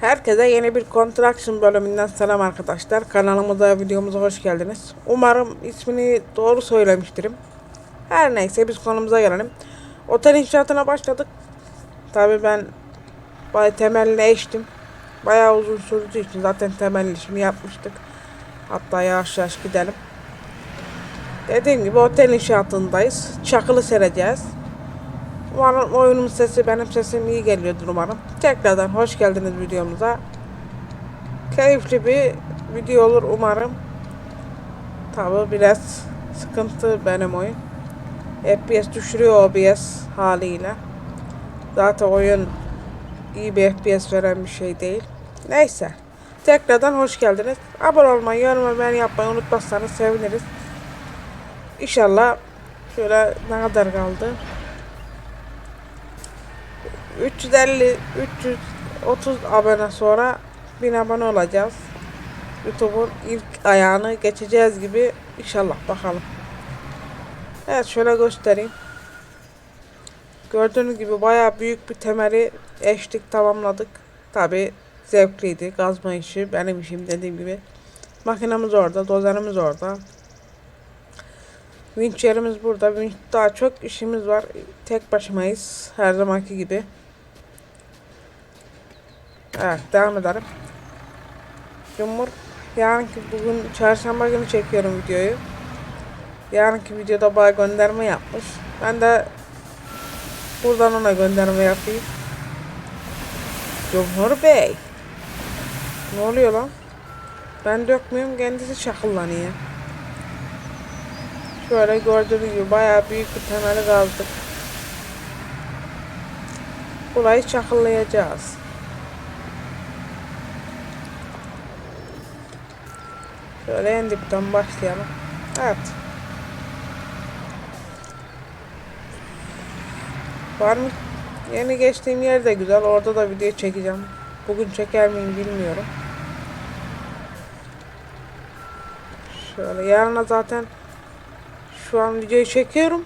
Herkese yeni bir Construction bölümünden selam arkadaşlar. Kanalımıza, videomuza hoş geldiniz. Umarım ismini doğru söylemiştirim. Her neyse biz konumuza gelelim. Otel inşaatına başladık. Tabi ben bay temelini eştim. Bayağı uzun sürdüğü için zaten temel işini yapmıştık. Hatta yavaş yavaş gidelim. Dediğim gibi otel inşaatındayız. Çakılı sereceğiz. Umarım oyunun sesi benim sesim iyi geliyordur umarım. Tekrardan hoş geldiniz videomuza. Keyifli bir video olur umarım. Tabi biraz sıkıntı benim oyun. FPS düşürüyor OBS haliyle. Zaten oyun iyi bir FPS veren bir şey değil. Neyse. Tekrardan hoş geldiniz. Abone olmayı, yorum beğeni yapmayı unutmazsanız seviniriz. İnşallah şöyle ne kadar kaldı? 350 330 abone sonra 1000 abone olacağız. YouTube'un ilk ayağını geçeceğiz gibi inşallah bakalım. Evet şöyle göstereyim. Gördüğünüz gibi bayağı büyük bir temeli eşlik tamamladık. Tabi zevkliydi. Kazma işi benim işim dediğim gibi. Makinemiz orada, dozerimiz orada. Vinç yerimiz burada. Vinç daha çok işimiz var. Tek başımayız. Her zamanki gibi. Evet devam edelim. Cumhur yarınki bugün çarşamba günü çekiyorum videoyu. Yarınki videoda bana gönderme yapmış. Ben de buradan ona gönderme yapayım. Cumhur Bey. Ne oluyor lan? Ben dökmüyorum kendisi çakıllanıyor. Şöyle gördüğünüz gibi bayağı büyük bir temeli kazdık. Burayı çakıllayacağız. Şöyle en dipten başlayalım. Evet. Var mı? Yeni geçtiğim yer de güzel. Orada da video çekeceğim. Bugün çeker miyim bilmiyorum. Şöyle yarına zaten şu an videoyu çekiyorum.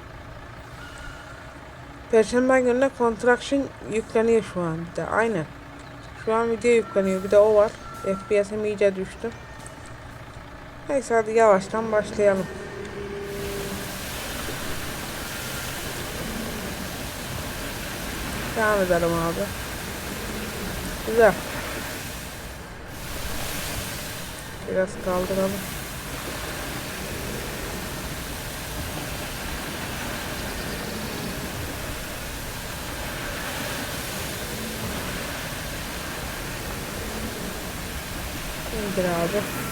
Perşembe gününe Contraction yükleniyor şu an bir de. Aynen. Şu an video yükleniyor. Bir de o var. FPS'im iyice düştü. Neyse hadi yavaştan başlayalım. Devam edelim abi. Güzel. Biraz kaldıralım. İndir abi.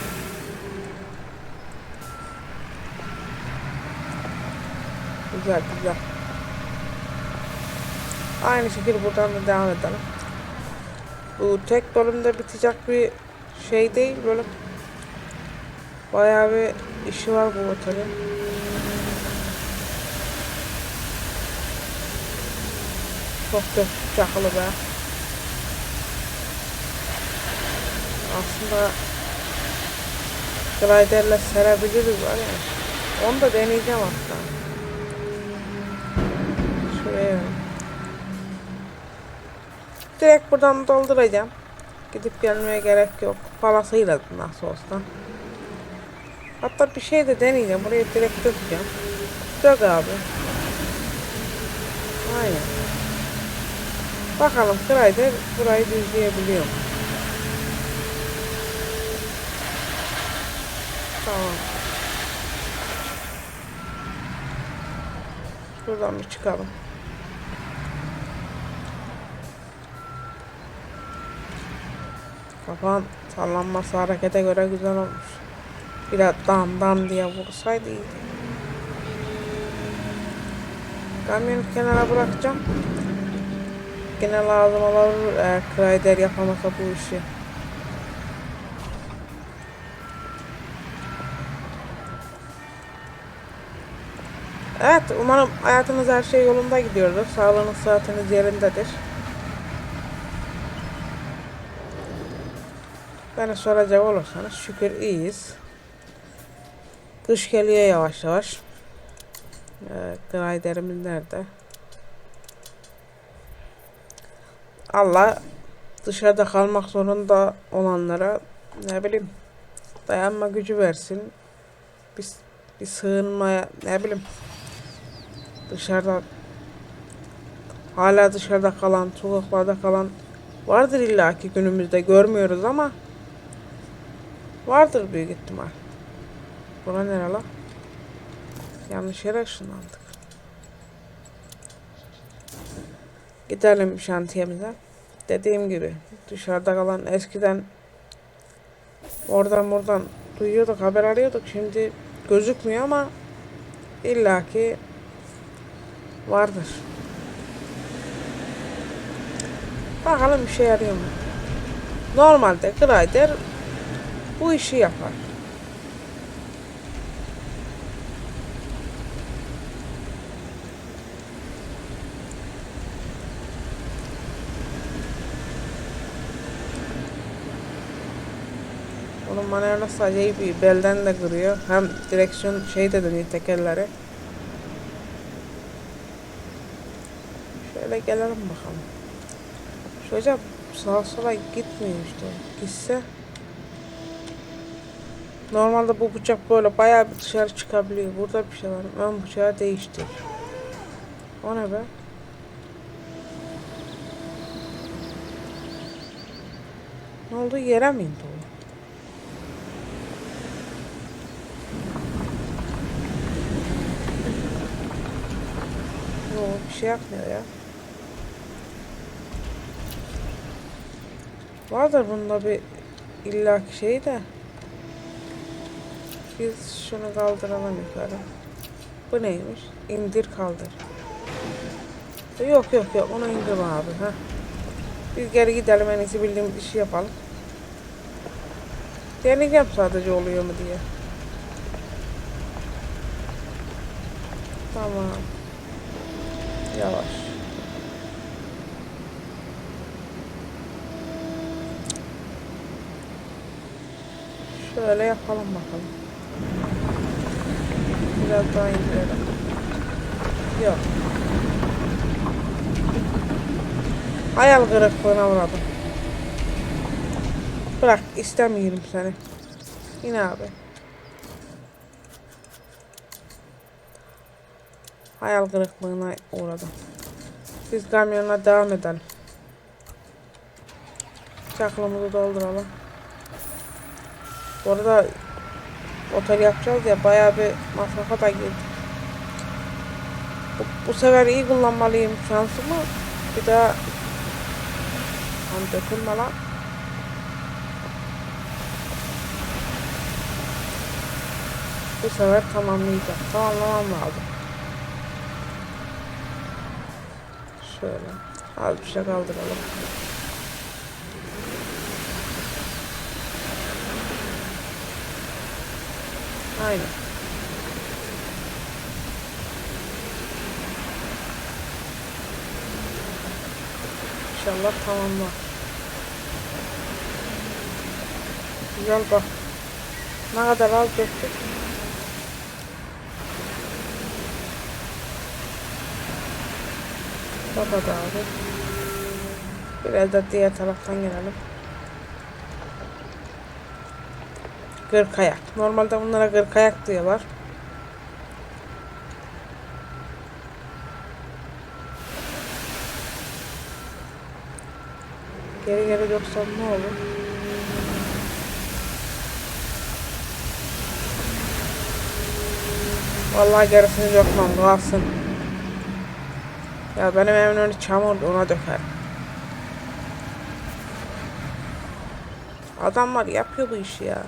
Güzel güzel. Aynı şekilde buradan da devam edelim. Bu tek bölümde bitecek bir şey değil böyle bayağı bir işi var bu otelin. Çok da çakılı be. Aslında gliderle serebiliriz var ya. Onu da deneyeceğim hatta. Şuraya. Direkt buradan dolduracağım. Gidip gelmeye gerek yok. Parasıyla nasıl olsa. Hatta bir şey de deneyeceğim. Buraya direkt dökeceğim. Dök abi. Aynen. Bakalım Glider burayı düzleyebiliyor mu? Tamam. Şuradan bir çıkalım. Kafan sallanması harekete göre güzel olmuş. Biraz dam dam diye vursaydı iyiydi. Kamyonu kenara bırakacağım. Yine lazım olabilir eğer Kryder yapamasa bu işi. Evet, umarım hayatınız her şey yolunda gidiyordur. Sağlığınız, saatiniz yerindedir. Beni soracak olursanız şükür iyiyiz. Kış geliyor yavaş yavaş. Gliderimiz nerede? Allah dışarıda kalmak zorunda olanlara ne bileyim dayanma gücü versin. Bir, bir sığınmaya ne bileyim dışarıda hala dışarıda kalan, sokaklarda kalan vardır illaki günümüzde görmüyoruz ama vardır büyük ihtimal. Buna nere la? Yanlış yere ışınlandık. Gidelim şantiyemize. Dediğim gibi dışarıda kalan eskiden oradan buradan duyuyorduk, haber arıyorduk. Şimdi gözükmüyor ama illaki vardır. Bakalım bir şey yarıyor mu? Normalde Glider bu işi yapar. Onun manevrası acayip iyi. Belden de kırıyor. Hem direksiyon şey de dönüyor tekerleri. Şöyle gelelim bakalım. Şu hocam sağa sola gitmiyor işte. Gitse. Normalde bu bıçak böyle bayağı bir dışarı çıkabiliyor. Burada bir şey var. Ön bıçağı değiştir. O ne be? Ne oldu? Yere mi indi o? Yok bir şey yapmıyor ya. Vardır bunda bir illaki şey de. Biz şunu kaldıralım yukarı. Bu neymiş? İndir kaldır. Yok yok yok onu indirme abi. ha. Biz geri gidelim en iyisi bildiğim işi yapalım. Deneyeceğim sadece oluyor mu diye. Tamam. Yavaş. Şöyle yapalım bakalım. Biraz daha indirelim. Yok. Hayal kırıklığına uğradım. Bırak istemiyorum seni. İn abi. Hayal kırıklığına uğradım. Biz kamyonla devam edelim. Çaklımızı dolduralım. Bu arada otel yapacağız ya bayağı bir masrafa da girdik. Bu, bu sefer iyi kullanmalıyım şansımı. Bir daha Lan dökülme lan. Bu sefer tamamlayacağım. Tamamlamam lazım. Şöyle. Az bir şey kaldıralım. Aynen. İnşallah tamamlar. Güzel bak. Ne kadar az döktük. Baba da abi. Biraz da diğer taraftan gelelim. Gırk ayak. Normalde bunlara gırk ayak diyorlar. Geri geri döksem ne olur? Vallahi gerisini dökmem kalsın. Ya benim evimin önü çamur ona döker. Adamlar yapıyor bu işi ya.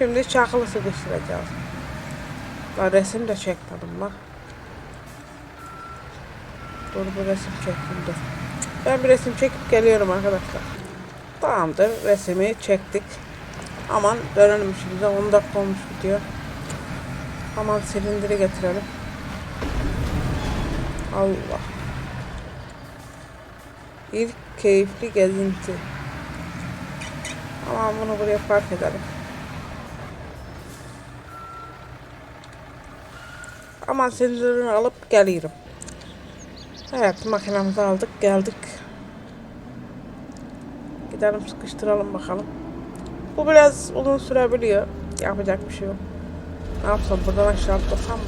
Şimdi çakılı sıkıştıracağız. La resim de çekmedim bak. Dur bir resim çektim dur. Ben bir resim çekip geliyorum arkadaşlar. Tamamdır resmi çektik. Aman dönelim şimdi 10 dakika olmuş video. Aman silindiri getirelim. Allah. İlk keyifli gezinti. Aman bunu buraya park edelim. Aman silindirini alıp geliyorum. Evet makinamızı aldık geldik. Gidelim sıkıştıralım bakalım. Bu biraz uzun sürebiliyor. Yapacak bir şey yok. Ne yapsam buradan aşağı atlasam mı?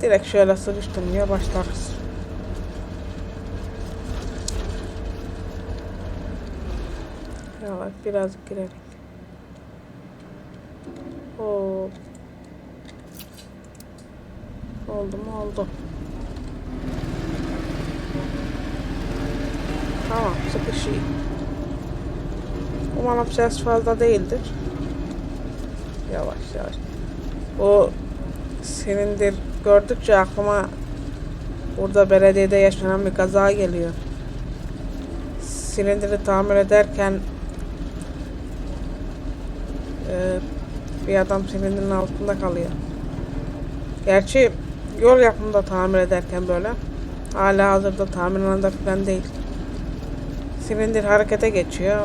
Direkt şöyle sıkıştırmaya başlarız. Yavaş biraz girerek. Hop. Oldu mu oldu. Tamam sıkışayım. Umarım ses fazla değildir. Yavaş yavaş. O senindir gördükçe aklıma burada belediyede yaşanan bir kaza geliyor. Silindiri tamir ederken e, bir adam silindirin altında kalıyor. Gerçi yol yapımında tamir ederken böyle. Hala hazırda tamir alanında falan değil. Silindir harekete geçiyor.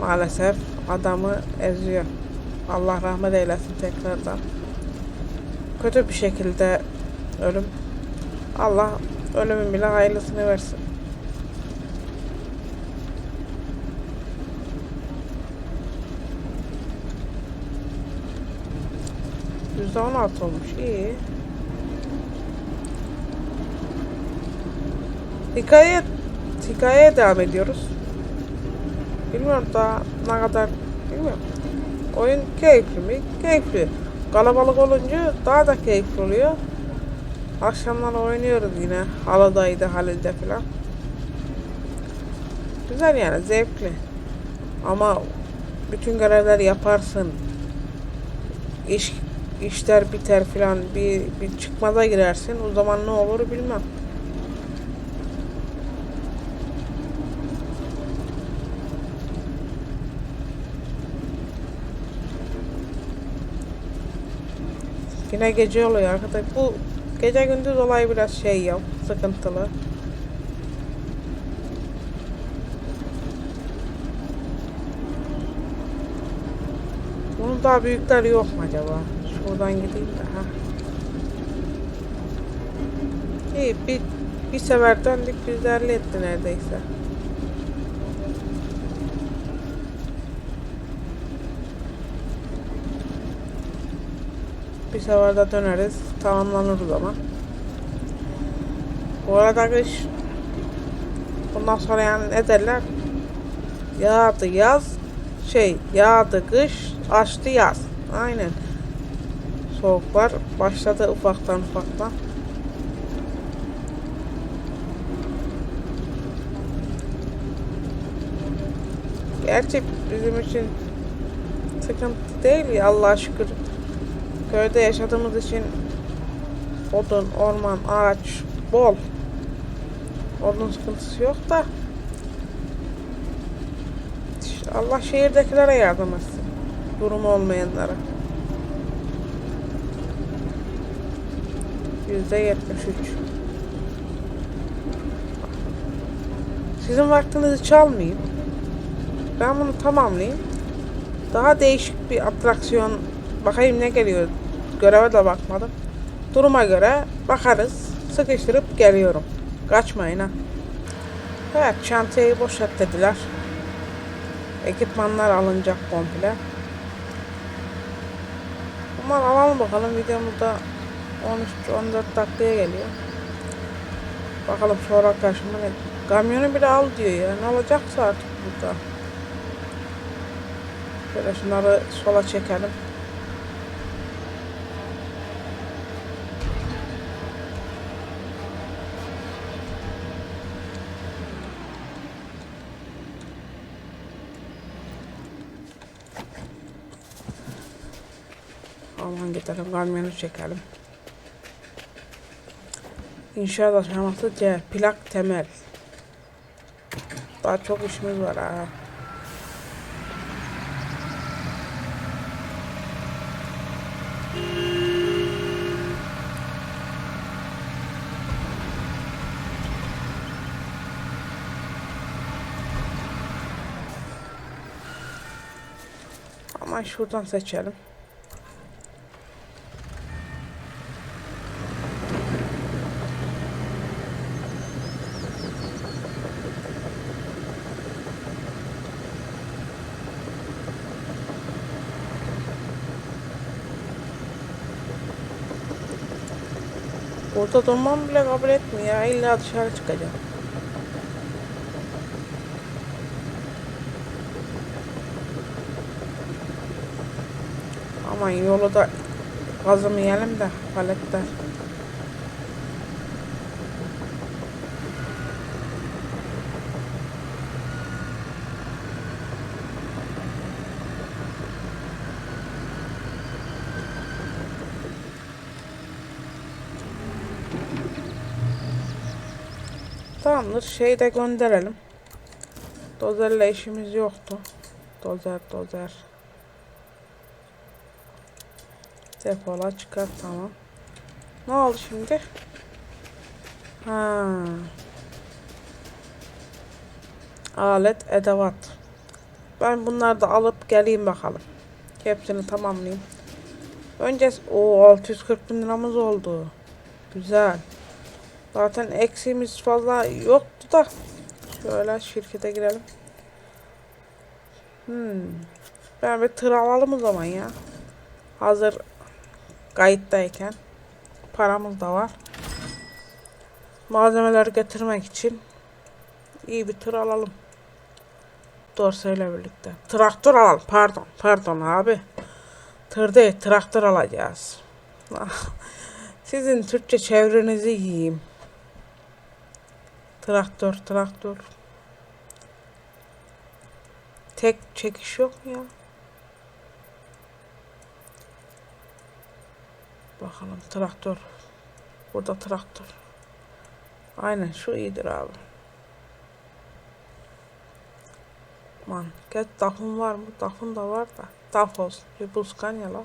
Maalesef adamı eziyor. Allah rahmet eylesin tekrardan. Kötü bir şekilde ölüm. Allah ölümün bile hayırlısını versin. Yüzde on altı olmuş. İyi. Hikaye hikayeye devam ediyoruz. Bilmiyorum daha ne kadar bilmiyorum. Oyun keyifli mi? Keyifli. Kalabalık olunca daha da keyifli oluyor. Akşamlar oynuyoruz yine. Haladaydı, Halil'de falan. Güzel yani zevkli. Ama bütün görevleri yaparsın. İş işler biter filan bir, bir çıkmaza girersin. O zaman ne olur bilmem. Yine gece oluyor arkadaşlar. Bu gece gündüz olay biraz şey ya sıkıntılı. Bunun daha büyükleri yok mu acaba? Şuradan gideyim de ha. İyi bir, bir sefer döndük 150 etti neredeyse. Bir seferde döneriz. Tamamlanır o zaman. Bu arada kış bundan sonra yani ne derler? Yağdı yaz şey yağdı kış açtı yaz. Aynen. Soğuklar başladı ufaktan ufaktan. Gerçi bizim için sıkıntı değil ya Allah'a şükür. Köyde yaşadığımız için odun, orman, ağaç bol. Odun sıkıntısı yok da Allah şehirdekilere yardım etsin. Durumu olmayanlara. Yüzde yetmiş üç. Sizin vaktinizi çalmayayım. Ben bunu tamamlayayım. Daha değişik bir atraksiyon bakayım ne geliyor. Göreve de bakmadım. Duruma göre bakarız. Sıkıştırıp geliyorum. Kaçmayın ha. Evet çantayı boşalt dediler. Ekipmanlar alınacak komple. Aman alalım bakalım videomuzda 13-14 dakikaya geliyor. Bakalım sonra karşıma ne? Kamyonu bile al diyor ya. Ne olacaksa artık burada. Şöyle şunları sola çekelim. Aman gidelim kamyonu çekelim. İnşaat aşaması C. Plak temel. Daha çok işimiz var ha. Ama şuradan seçelim. Burada durmam bile kabul etmiyor ya. İlla dışarı çıkacağım. Ama yolu da gazımı yiyelim de paletler. Tamamdır. Şeyi de gönderelim. Dozerle işimiz yoktu. Dozer dozer. Depola çıkar tamam. Ne oldu şimdi? Ha. Alet edevat. Ben bunları da alıp geleyim bakalım. Hepsini tamamlayayım. Önce o 640 bin liramız oldu. Güzel. Zaten eksiğimiz fazla yoktu da. Şöyle şirkete girelim. Hmm. Ben bir tır alalım o zaman ya. Hazır kayıttayken. Paramız da var. Malzemeler getirmek için iyi bir tır alalım. Dorseyle birlikte. Traktör alalım. Pardon. Pardon abi. Tır değil. Traktör alacağız. Sizin Türkçe çevrenizi yiyeyim. Traktör, traktör. Tek çekiş yok mu ya? Bakalım traktör. Burada traktör. Aynen şu iyidir abi. Man, geç dafın var mı? Dafın da var da. Daf olsun. Bir buskan ya la.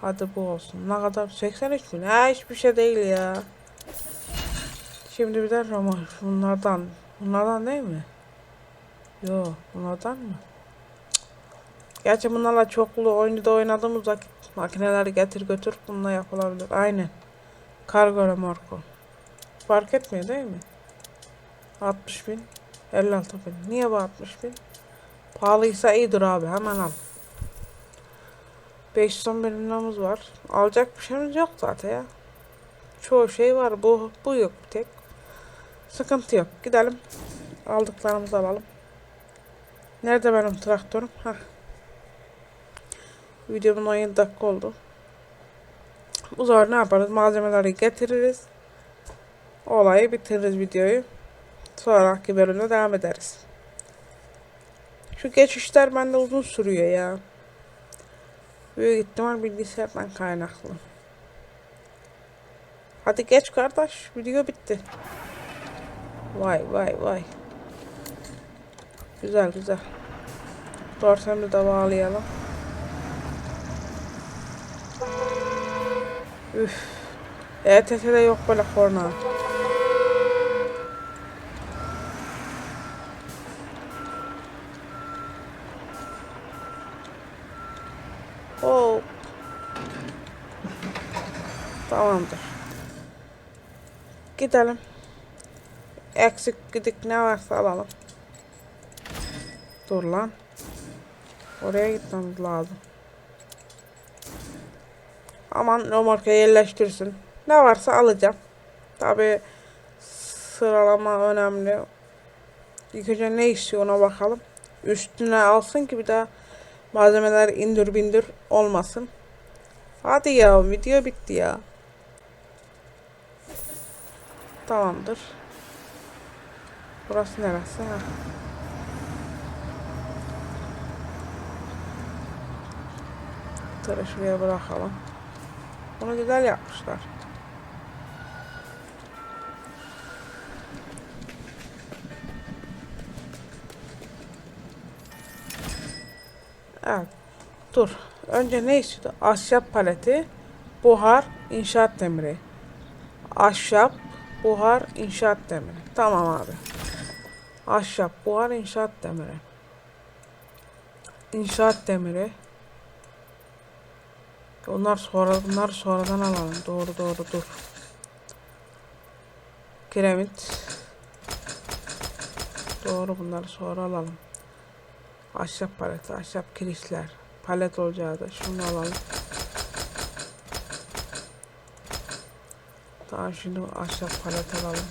Hadi bu olsun. Ne kadar? 83 bin. Ha hiçbir şey değil ya. Şimdi bir de Roma. Bunlardan. Bunlardan değil mi? Yo, bunlardan mı? Cık. Gerçi bunlarla çoklu oyunda oynadığımız vakit makineleri getir götür bununla yapılabilir. Aynen. Kargo remorku. Fark etmiyor değil mi? 60 bin. 56 bin. Niye bu 60 bin? Pahalıysa iyidir abi. Hemen al. 511 liramız var. Alacak bir şeyimiz yok zaten ya. Çoğu şey var. Bu, bu yok bir tek. Sıkıntı yok. Gidelim. Aldıklarımızı alalım. Nerede benim traktörüm? Hah. Videomun 17 dakika oldu. Bu sefer ne yaparız? Malzemeleri getiririz. Olayı bitiririz videoyu. Sonraki bölümde devam ederiz. Şu geçişler bende uzun sürüyor ya. Büyük ihtimal bilgisayardan kaynaklı. Hadi geç kardeş. Video bitti. Vay vay vay. Güzel güzel. Dorsem'i de bağlayalım. Üf. ETS'de yok böyle korna. Oh. Tamamdır. Gidelim. Eksik gidik ne varsa alalım. Dur lan. Oraya gitmemiz lazım. Aman o markaya yerleştirsin. Ne varsa alacağım. Tabi sıralama önemli. İlk önce ne istiyor ona bakalım. Üstüne alsın ki bir daha malzemeler indir bindir olmasın. Hadi ya video bitti ya. Tamamdır. Burası neresi? Ha. Tırı şuraya bırakalım. Bunu güzel yapmışlar. Evet. Dur. Önce ne istiyordu? Ahşap paleti, buhar, inşaat demiri. Ahşap, buhar, inşaat demiri. Tamam abi. Ahşap, buhar, inşaat demiri. İnşaat demiri. Onlar sonra bunlar sonradan alalım. Doğru doğru dur. Kiremit. Doğru bunları sonra alalım. Ahşap paleti, ahşap kirişler. Palet olacağı da şunu alalım. Daha şimdi ahşap palet alalım.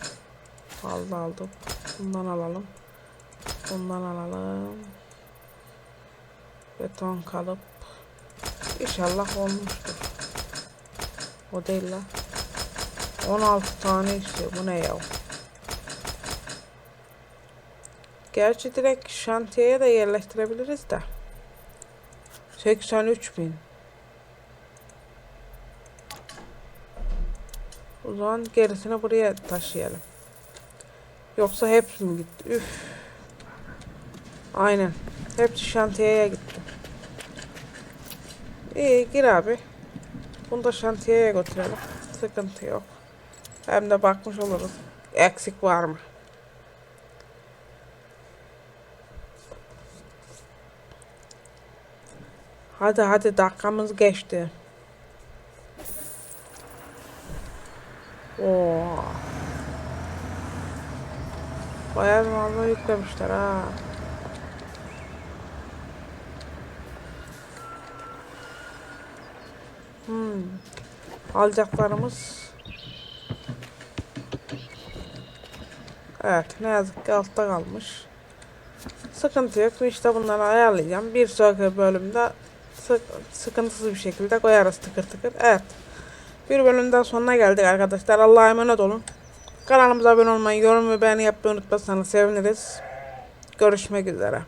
Aldı aldık. Bundan alalım. Bundan alalım. Beton kalıp. İnşallah olmuştur. O değil lan. 16 tane istiyor. Bu ne ya? Gerçi direkt şantiyeye de yerleştirebiliriz de. 83 bin. O zaman gerisini buraya taşıyalım. Yoksa hepsi mi gitti? Üf. Aynen. Hepsi şantiyeye gitti. İyi gir abi. Bunu da şantiyeye götürelim. Sıkıntı yok. Hem de bakmış oluruz. Eksik var mı? Hadi hadi dakikamız geçti. Oo. Bayağı malzeme yüklemişler ha. Hmm. Alacaklarımız Evet ne yazık ki altta kalmış. Sıkıntı yok. İşte bunları ayarlayacağım. Bir sonraki bölümde sık, sıkıntısız bir şekilde koyarız tıkır tıkır. Evet. Bir bölümden sonuna geldik arkadaşlar. Allah'a emanet olun. Kanalımıza abone olmayı, yorum ve beğeni yapmayı unutmazsanız seviniriz. Görüşmek üzere.